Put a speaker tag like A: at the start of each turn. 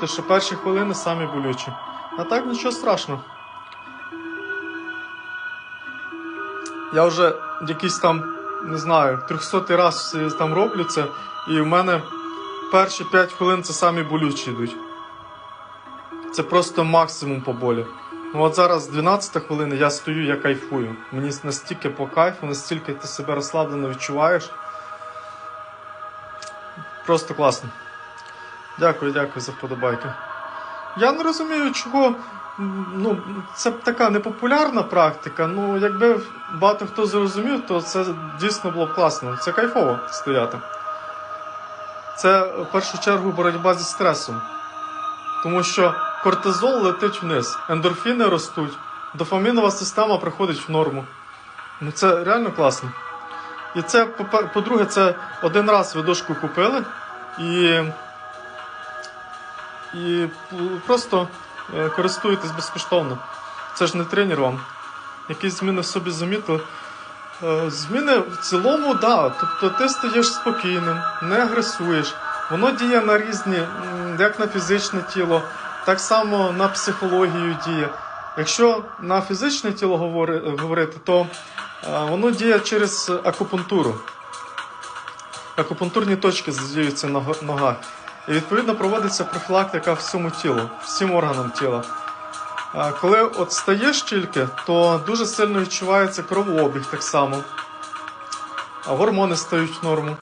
A: розуміти, що перші хвилини самі болючі. А так нічого страшного. Я вже якийсь там, не знаю, 300 раз там роблю це, і в мене перші 5 хвилин це самі болючі йдуть. Це просто максимум по болі. Ну от зараз 12 хвилина, я стою, я кайфую. Мені настільки по кайфу, настільки ти себе розслаблено відчуваєш. Просто класно. Дякую, дякую за вподобайки. Я не розумію, чого. Ну, це така непопулярна практика. Ну, якби багато хто зрозумів, то це дійсно було б класно. Це кайфово стояти. Це в першу чергу боротьба зі стресом. Тому що кортизол летить вниз, ендорфіни ростуть, дофамінова система приходить в норму. Ну це реально класно. І це, по-друге, це один раз ви дошку купили і, і просто е, користуєтесь безкоштовно. Це ж не тренер вам. Якісь зміни в собі замітили. Е, Зміни в цілому, да. Тобто ти стаєш спокійним, не агресуєш. Воно діє на різні, як на фізичне тіло, так само на психологію діє. Якщо на фізичне тіло говорити, то е, воно діє через акупунктуру. Акупунктурні точки задіються на ногах. І відповідно проводиться профілактика всьому тілу, всім органам тіла. Коли от стаєш тільки, то дуже сильно відчувається кровообіг так само. А гормони стають в норму.